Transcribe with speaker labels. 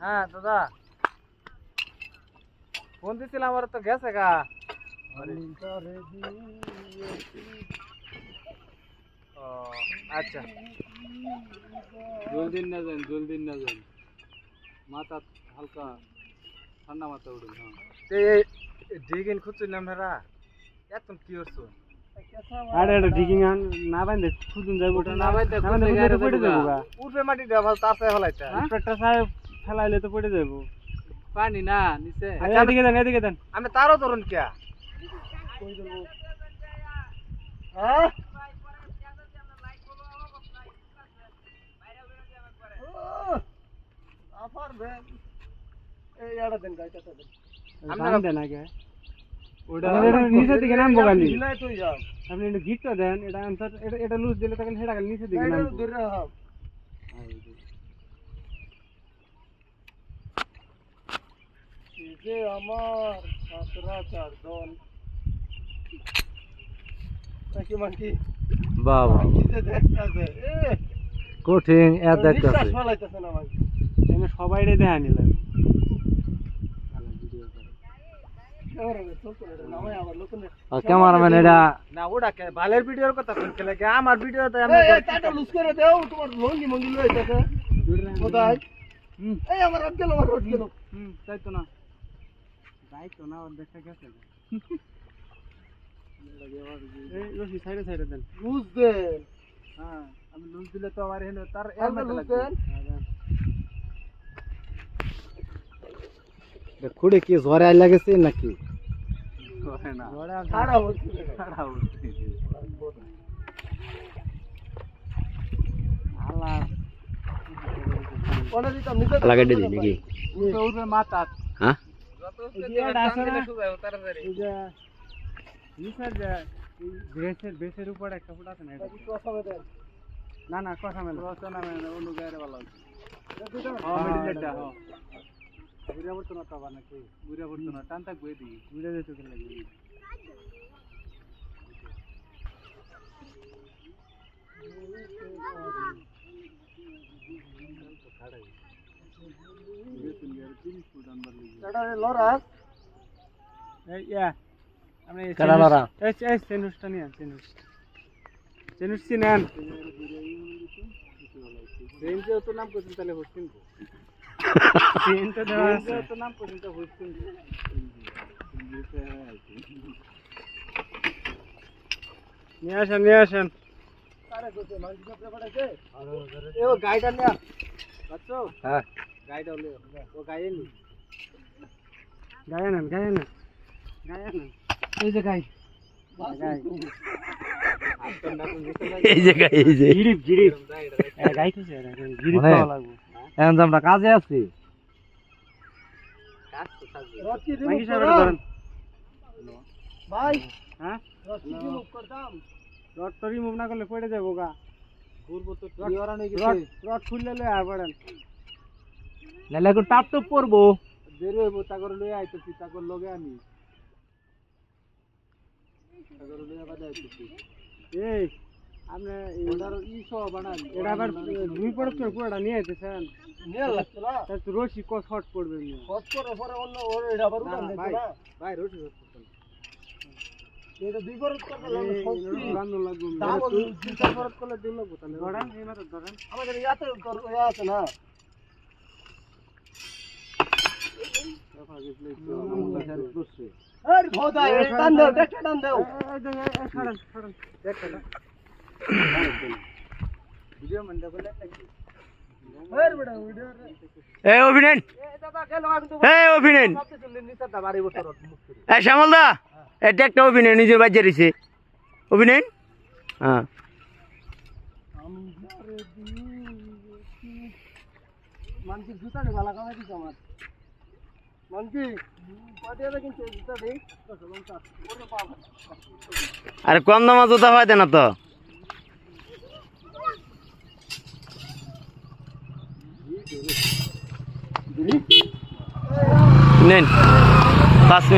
Speaker 1: হ্যাঁ দাদা। ফোন দিছিলাম আমার তো গেছে গা। ও আচ্ছা।
Speaker 2: জলদি না যান জলদি না যান। মাথা হালকা ঠান্ডা মাথা উঠুন হ্যাঁ।
Speaker 1: ডিগিন খুঁজছিলাম হেরা এত কি করছ
Speaker 2: আরে এটা ডিগিং আন না বাইন্দে না বাইন্দে
Speaker 1: না উঠবে মাটি দেওয়া ভালো তার
Speaker 2: সাহেব ফেলাইলে তো পড়ে যাইব। পানি না নিচে।
Speaker 1: আচ্ছা,
Speaker 2: এদিকে দেন এদিকে দেন।
Speaker 1: আমি তারও ধরুন হ্যাঁ
Speaker 2: দিকে আপনি এটা গিটটা দেন এটা এটা এটা লুজ দিলে তখন হেডা গালি নিচে দিকে নামবো
Speaker 1: আমার সচরাচর দল? নাকি মানকি
Speaker 3: বাবা।
Speaker 1: কিসে দেখতাছে? এ!
Speaker 3: কঠিন দেখতেছে।
Speaker 1: ফলাইতেছে না মানকি
Speaker 2: এনে সবাই রে দেখা নিলাম
Speaker 3: ক্যামেরাম্যান এটা
Speaker 1: না ওটা বালের ভিডিওর কথা লাগে আমার ভিডিওতে আমি
Speaker 4: টাটা লুজ করে দেও তোমার লঙ্গি মঙ্গি লইতেছে কোথায়? এই আমার রাত গেল আমার রাত গেল
Speaker 2: হুম তাই তো না। তাই তো না ওর দেখা গেছে এই রশি সাইডে সাইডে দেন
Speaker 4: লুজ দে
Speaker 2: হ্যাঁ আমি লুজ দিলে তো আমার এখানে তার
Speaker 4: আমরা লুজ দেন
Speaker 3: খুঁড়ে কি ঝরে আই লাগেছে নাকি
Speaker 2: না
Speaker 4: খাড়া হচ্ছে
Speaker 2: খারাপ হচ্ছে আল্লাহ
Speaker 4: কোনে দিতাম নিতে
Speaker 3: লাগাই দিলি নাকি
Speaker 2: উঠে উঠে মাথা
Speaker 3: হ্যাঁ
Speaker 2: না না না কথা মেলে অন্য গায়ের ভালো হ্যাঁ হ্যাঁ ঘুরে পড়তো না তো নাকি ঘুরে পড়তো না টান থাকবে এদিকে ঘুরে যেতে গেলে লাগবে নিয়ে আসেন নিয়ে আসেন।
Speaker 4: আরে
Speaker 1: গাইডা নিয়া
Speaker 2: বাচ্চো
Speaker 3: হ্যাঁ।
Speaker 2: গাইড হলে ও গায়ে নি গায়ে নেন গায়ে নেন গায়ে নেন
Speaker 1: এই যে গাই
Speaker 2: গায়ে
Speaker 3: এই জায়গায় এই যে।
Speaker 2: জিরিপ জিরিপ। গাই কইছে জিরিপ? পাওয়া লাগবে।
Speaker 3: এখন আমরা কাজে আছি।
Speaker 4: ভাই
Speaker 2: হ্যাঁ?
Speaker 4: রড
Speaker 2: তো রিমুভ না করলে পড়ে যাব গা।
Speaker 1: ঘুরবো তো
Speaker 2: রড খুললে আর পড়েন
Speaker 3: নাহলে এখন টাপ তো পড়ব
Speaker 2: দেরি হইব তাগর লয়ে আইতেছি তাগর লগে আনি তাগর লয়ে বাদে আইতেছি। এই আপনি ওটার ই সহ বানান। এটা আবার দুই পড়ে তো পুরোটা নিয়ে আইতেছেন?
Speaker 4: নিয়ে লাগছে
Speaker 2: তার তো রশি ক শর্ট পড়বে নিয়ে
Speaker 4: হট করে পরে অন্য ওর এটা আবার উঠান
Speaker 2: না, ভাই। ভাই রশি শর্ট করতেন
Speaker 4: এটা দুই বরত করতে লাগবে। সত্যি
Speaker 2: বান্ধব লাগবে
Speaker 4: দাম
Speaker 2: তুই
Speaker 4: হলো
Speaker 2: করলে দিন লাগবো তাহলে। ধরেন এই মাত্র ধরেন।
Speaker 4: আমাদের ইয়াতে ইয়া আছে না?
Speaker 2: দেখা গেছিল একটু আমার কাছে আর করছে
Speaker 4: এই খোদা এই টান দাও দেখটা টান দাও।
Speaker 2: ছাড়েন ছাড়েন দেখটা ভিডিও মন দেখলে
Speaker 4: এই বেটা ভিডিও
Speaker 3: এই অভিনয়
Speaker 1: দাদা গেল আমি তো
Speaker 3: এই অভিনয়
Speaker 1: ভাবতেছি নিচে দা বাড়ি বসে রড মুখ করে।
Speaker 3: এই শ্যামল দা এটা একটা অভিনয় নিজের বাজ্যে রয়েছে। অভিনয়? হ্যাঁ।
Speaker 4: মানকি জুতা নে ভালো কামাই দিছ আমার।
Speaker 3: আরে কম দামা জুতা হয় না তো? নেন পাঁচ মিনিট।